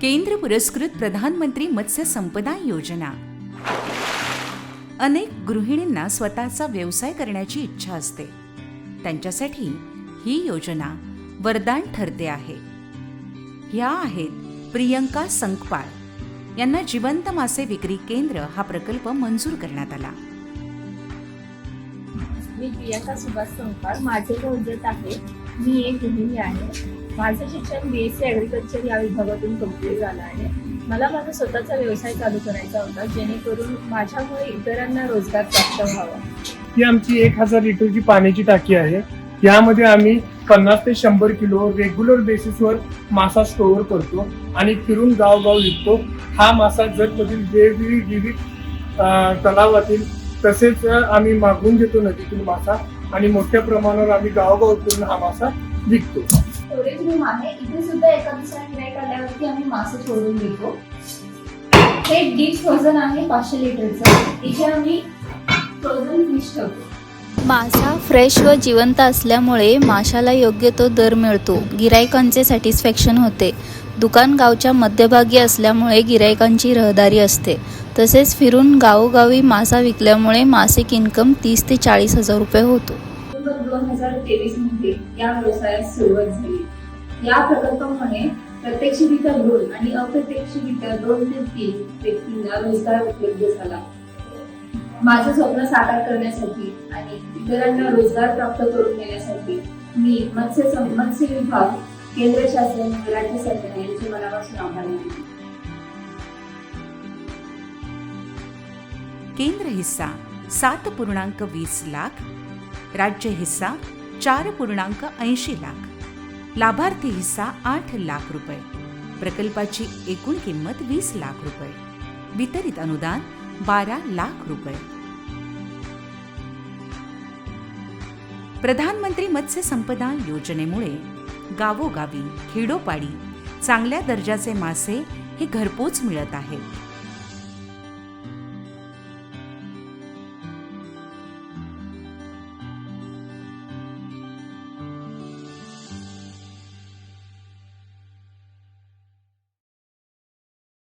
केंद्र पुरस्कृत प्रधानमंत्री मत्स्य संपदा योजना. अनेक गृहिणींना स्वतःचा व्यवसाय करण्याची इच्छा असते. त्यांच्यासाठी ही योजना वरदान ठरते आहे. ह्या आहेत प्रियंका संकपाळ. यांना जिवंत मासे विक्री केंद्र हा प्रकल्प मंजूर करण्यात आला. मी प्रियंका सुभाष संकपाळ. माझे आहे मी एक गृहिणी आहे. माझं शिक्षण बी एस सी ॲग्रिकल्चर या विभागातून कंप्लीट झालं आहे. मला माझा स्वतःचा व्यवसाय चालू करायचा होता जेणेकरून माझ्यामुळे इतरांना रोजगार प्राप्त व्हावा. ही आमची एक हजार लिटरची पाण्याची टाकी आहे. यामध्ये आम्ही पन्नास ते शंभर किलो रेग्युलर बेसिसवर मासा स्टोअर करतो आणि फिरून गावगाव विकतो. हा मासा जगमधील वेगवेगळी विविध तलावातील तसेच आम्ही मागून घेतो नदीतून मासा. आणि मोठ्या प्रमाणावर आम्ही गावगाव फिरून हा मासा विकतो. स्टोरेज रूम आहे. इथे सुद्धा एका आल्यावरती आम्ही मासे सोडून देतो. हे डीप फ्रोझन आहे पाचशे लिटरचं. इथे आम्ही फ्रोझन फिश ठेवतो. मासा फ्रेश व जिवंत असल्यामुळे माशाला योग्य तो दर मिळतो. गिरायकांचे सॅटिस्फॅक्शन होते. दुकान गावच्या मध्यभागी असल्यामुळे गिरायकांची रहदारी असते. तसेच फिरून गावोगावी मासा विकल्यामुळे मासिक इन्कम तीस ते चाळीस हजार रुपये होतो. दोन हजार तेवीसमध्ये या व्यवसायात सुरुवात झाली. या प्रकल्पामुळे प्रत्यक्षरित्या दोन आणि अप्रत्यक्षरित्या दोन ते तीन व्यक्तींना रोजगार उपलब्ध झाला. माझं स्वप्न साकार करण्यासाठी आणि इतरांना रोजगार प्राप्त करून देण्यासाठी मी मत्स्य मत्स्य विभाग केंद्र शासन राज्य सरकार यांचे मनापासून आभार केंद्र हिस्सा सात पूर्णांक वीस लाख. राज्य हिस्सा चार पूर्णांक ऐंशी लाख. लाभार्थी हिस्सा आठ लाख रुपये. प्रकल्पाची एकूण किंमत वीस लाख रुपये. वितरित अनुदान बारा लाख रुपये. प्रधानमंत्री मत्स्य संपदा योजनेमुळे गावोगावी खेडोपाडी चांगल्या दर्जाचे मासे हे घरपोच मिळत आहेत